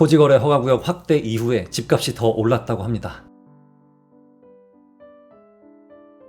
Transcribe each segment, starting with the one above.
토지거래 허가구역 확대 이후에 집값이 더 올랐다고 합니다.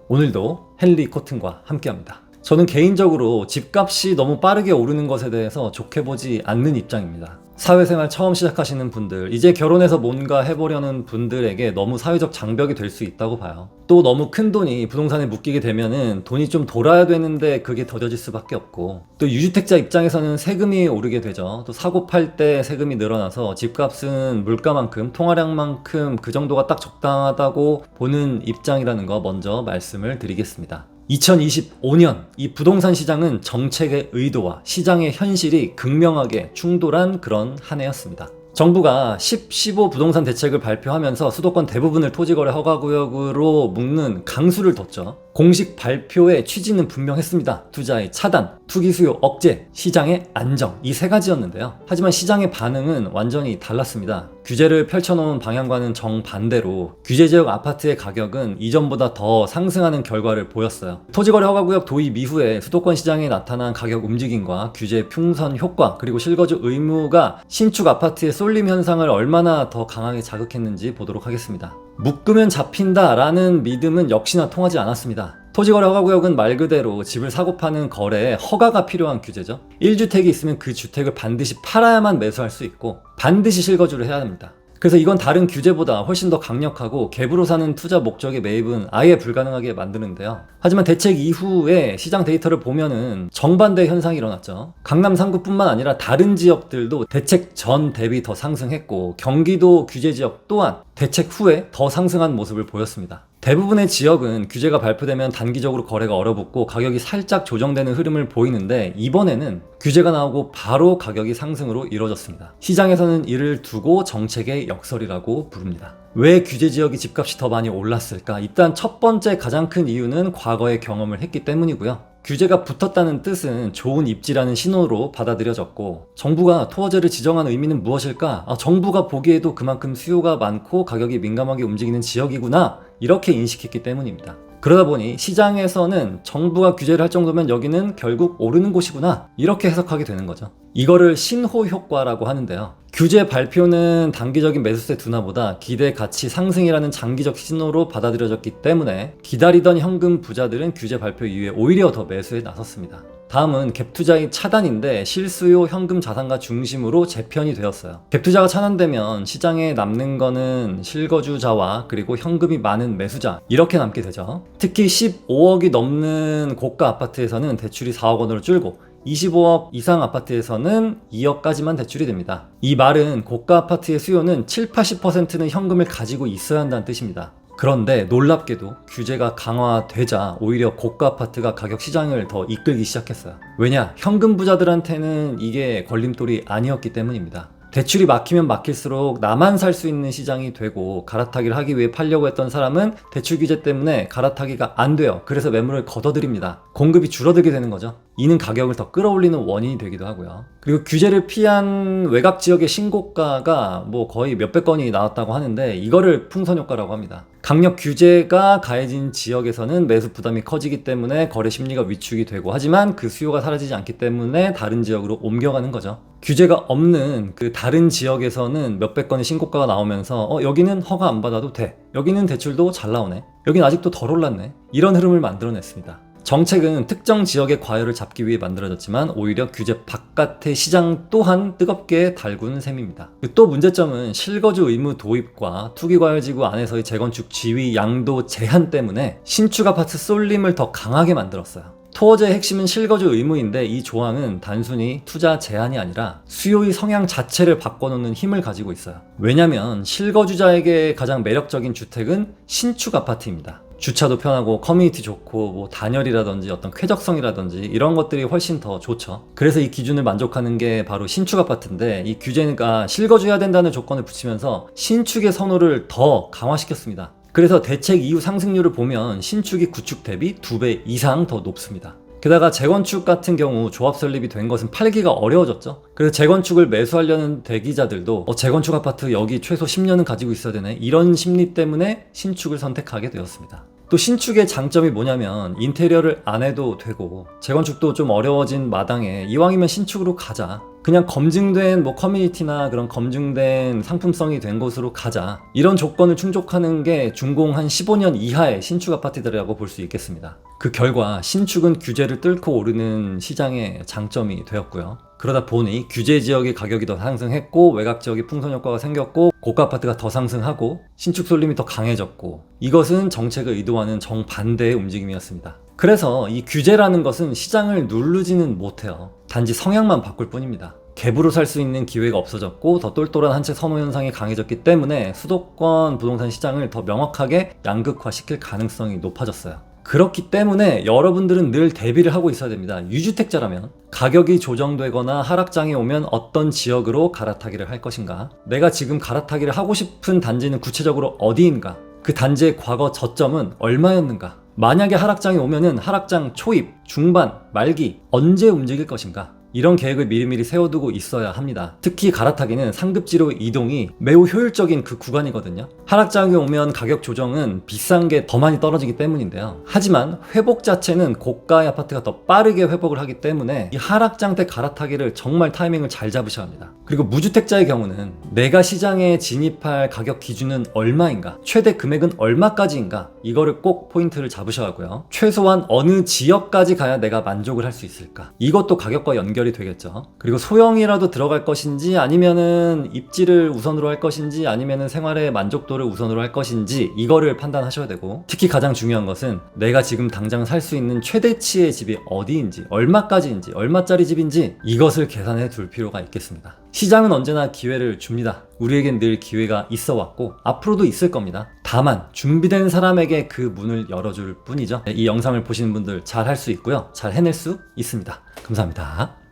오늘도 헨리 코튼과 함께합니다. 저는 개인적으로 집값이 너무 빠르게 오르는 것에 대해서 좋게 보지 않는 입장입니다. 사회생활 처음 시작하시는 분들, 이제 결혼해서 뭔가 해보려는 분들에게 너무 사회적 장벽이 될 수 있다고 봐요. 또 너무 큰 돈이 부동산에 묶이게 되면은 돈이 좀 돌아야 되는데 그게 더뎌질 수밖에 없고, 또 유주택자 입장에서는 세금이 오르게 되죠. 또 사고 팔 때 세금이 늘어나서 집값은 물가만큼, 통화량만큼 그 정도가 딱 적당하다고 보는 입장이라는 거 먼저 말씀을 드리겠습니다. 2025년 이 부동산 시장은 정책의 의도와 시장의 현실이 극명하게 충돌한 그런 한 해였습니다. 정부가 10, 15 부동산 대책을 발표하면서 수도권 대부분을 토지거래 허가구역으로 묶는 강수를 뒀죠. 공식 발표의 취지는 분명했습니다. 투자의 차단, 투기 수요 억제, 시장의 안정 이 세 가지였는데요. 하지만 시장의 반응은 완전히 달랐습니다. 규제를 펼쳐놓은 방향과는 정반대로 규제 지역 아파트의 가격은 이전보다 더 상승하는 결과를 보였어요. 토지거래 허가구역 도입 이후에 수도권 시장에 나타난 가격 움직임과 규제 풍선 효과 그리고 실거주 의무가 신축 아파트의 쏠림 현상을 얼마나 더 강하게 자극했는지 보도록 하겠습니다. 묶으면 잡힌다 라는 믿음은 역시나 통하지 않았습니다. 토지거래 허가구역은 말 그대로 집을 사고 파는 거래에 허가가 필요한 규제죠. 1주택이 있으면 그 주택을 반드시 팔아야만 매수할 수 있고 반드시 실거주를 해야 합니다. 그래서 이건 다른 규제보다 훨씬 더 강력하고 갭으로 사는 투자 목적의 매입은 아예 불가능하게 만드는데요. 하지만 대책 이후에 시장 데이터를 보면은 정반대 현상이 일어났죠. 강남 3구뿐만 아니라 다른 지역들도 대책 전 대비 더 상승했고 경기도 규제 지역 또한 대책 후에 더 상승한 모습을 보였습니다. 대부분의 지역은 규제가 발표되면 단기적으로 거래가 얼어붙고 가격이 살짝 조정되는 흐름을 보이는데 이번에는 규제가 나오고 바로 가격이 상승으로 이뤄졌습니다. 시장에서는 이를 두고 정책의 역설이라고 부릅니다. 왜 규제 지역이 집값이 더 많이 올랐을까? 일단 첫 번째 가장 큰 이유는 과거의 경험을 했기 때문이고요. 규제가 붙었다는 뜻은 좋은 입지라는 신호로 받아들여졌고 정부가 토어제를 지정한 의미는 무엇일까? 아, 정부가 보기에도 그만큼 수요가 많고 가격이 민감하게 움직이는 지역이구나 이렇게 인식했기 때문입니다. 그러다 보니 시장에서는 정부가 규제를 할 정도면 여기는 결국 오르는 곳이구나 이렇게 해석하게 되는 거죠. 이거를 신호 효과라고 하는데요. 규제 발표는 단기적인 매수세 둔화보다 기대 가치 상승이라는 장기적 신호로 받아들여졌기 때문에 기다리던 현금 부자들은 규제 발표 이후에 오히려 더 매수에 나섰습니다. 다음은 갭 투자의 차단인데 실수요 현금 자산가 중심으로 재편이 되었어요. 갭 투자가 차단되면 시장에 남는 거는 실거주자와 그리고 현금이 많은 매수자 이렇게 남게 되죠. 특히 15억이 넘는 고가 아파트에서는 대출이 4억 원으로 줄고 25억 이상 아파트에서는 2억까지만 대출이 됩니다. 이 말은 고가 아파트의 수요는 7, 80%는 현금을 가지고 있어야 한다는 뜻입니다. 그런데 놀랍게도 규제가 강화되자 오히려 고가 아파트가 가격 시장을 더 이끌기 시작했어요. 왜냐? 현금 부자들한테는 이게 걸림돌이 아니었기 때문입니다. 대출이 막히면 막힐수록 나만 살 수 있는 시장이 되고 갈아타기를 하기 위해 팔려고 했던 사람은 대출 규제 때문에 갈아타기가 안 돼요. 그래서 매물을 걷어들입니다. 공급이 줄어들게 되는 거죠. 이는 가격을 더 끌어올리는 원인이 되기도 하고요. 그리고 규제를 피한 외곽 지역의 신고가가 뭐 거의 몇백 건이 나왔다고 하는데 이거를 풍선 효과라고 합니다. 강력 규제가 가해진 지역에서는 매수 부담이 커지기 때문에 거래 심리가 위축이 되고 하지만 그 수요가 사라지지 않기 때문에 다른 지역으로 옮겨가는 거죠. 규제가 없는 그 다른 지역에서는 몇백 건의 신고가가 나오면서 어 여기는 허가 안 받아도 돼. 여기는 대출도 잘 나오네. 여긴 아직도 덜 올랐네. 이런 흐름을 만들어냈습니다. 정책은 특정 지역의 과열을 잡기 위해 만들어졌지만 오히려 규제 바깥의 시장 또한 뜨겁게 달구는 셈입니다. 또 문제점은 실거주 의무 도입과 투기과열지구 안에서의 재건축 지위 양도 제한 때문에 신축 아파트 쏠림을 더 강하게 만들었어요. 토어제의 핵심은 실거주 의무인데 이 조항은 단순히 투자 제한이 아니라 수요의 성향 자체를 바꿔놓는 힘을 가지고 있어요. 왜냐면 실거주자에게 가장 매력적인 주택은 신축 아파트입니다. 주차도 편하고 커뮤니티 좋고 뭐 단열이라든지 어떤 쾌적성이라든지 이런 것들이 훨씬 더 좋죠. 그래서 이 기준을 만족하는 게 바로 신축 아파트인데 이 규제가 실거주해야 된다는 조건을 붙이면서 신축의 선호를 더 강화시켰습니다. 그래서 대책 이후 상승률을 보면 신축이 구축 대비 2배 이상 더 높습니다. 게다가 재건축 같은 경우 조합 설립이 된 것은 팔기가 어려워졌죠. 그래서 재건축을 매수하려는 대기자들도 어, 재건축 아파트 여기 최소 10년은 가지고 있어야 되네 이런 심리 때문에 신축을 선택하게 되었습니다. 또 신축의 장점이 뭐냐면 인테리어를 안 해도 되고 재건축도 좀 어려워진 마당에 이왕이면 신축으로 가자. 그냥 검증된 뭐 커뮤니티나 그런 검증된 상품성이 된 곳으로 가자. 이런 조건을 충족하는 게 준공 한 15년 이하의 신축 아파트들이라고 볼 수 있겠습니다. 그 결과 신축은 규제를 뚫고 오르는 시장의 장점이 되었고요. 그러다 보니 규제 지역의 가격이 더 상승했고 외곽 지역의 풍선 효과가 생겼고 고가 아파트가 더 상승하고 신축 쏠림이 더 강해졌고 이것은 정책을 의도하는 정반대의 움직임이었습니다. 그래서 이 규제라는 것은 시장을 누르지는 못해요. 단지 성향만 바꿀 뿐입니다. 갭으로 살 수 있는 기회가 없어졌고 더 똘똘한 한채 선호 현상이 강해졌기 때문에 수도권 부동산 시장을 더 명확하게 양극화시킬 가능성이 높아졌어요. 그렇기 때문에 여러분들은 늘 대비를 하고 있어야 됩니다. 유주택자라면 가격이 조정되거나 하락장이 오면 어떤 지역으로 갈아타기를 할 것인가? 내가 지금 갈아타기를 하고 싶은 단지는 구체적으로 어디인가? 그 단지의 과거 저점은 얼마였는가? 만약에 하락장이 오면은 하락장 초입, 중반, 말기 언제 움직일 것인가? 이런 계획을 미리미리 세워두고 있어야 합니다. 특히 갈아타기는 상급지로 이동이 매우 효율적인 그 구간이거든요. 하락장이 오면 가격 조정은 비싼 게 더 많이 떨어지기 때문인데요. 하지만 회복 자체는 고가의 아파트가 더 빠르게 회복을 하기 때문에 이 하락장 때 갈아타기를 정말 타이밍을 잘 잡으셔야 합니다. 그리고 무주택자의 경우는 내가 시장에 진입할 가격 기준은 얼마인가, 최대 금액은 얼마까지인가 이거를 꼭 포인트를 잡으셔야 하고요. 최소한 어느 지역까지 가야 내가 만족을 할 수 있을까? 이것도 가격과 연 결이 되겠죠. 그리고 소형이라도 들어갈 것인지 아니면은 입지를 우선으로 할 것인지 아니면은 생활의 만족도를 우선으로 할 것인지 이거를 판단하셔야 되고 특히 가장 중요한 것은 내가 지금 당장 살 수 있는 최대치의 집이 어디인지 얼마까지인지 얼마짜리 집인지 이것을 계산해 둘 필요가 있겠습니다. 시장은 언제나 기회를 줍니다. 우리에겐 늘 기회가 있어 왔고 앞으로도 있을 겁니다. 다만 준비된 사람에게 그 문을 열어줄 뿐이죠. 이 영상을 보시는 분들 잘 할 수 있고요. 잘 해낼 수 있습니다. 감사합니다.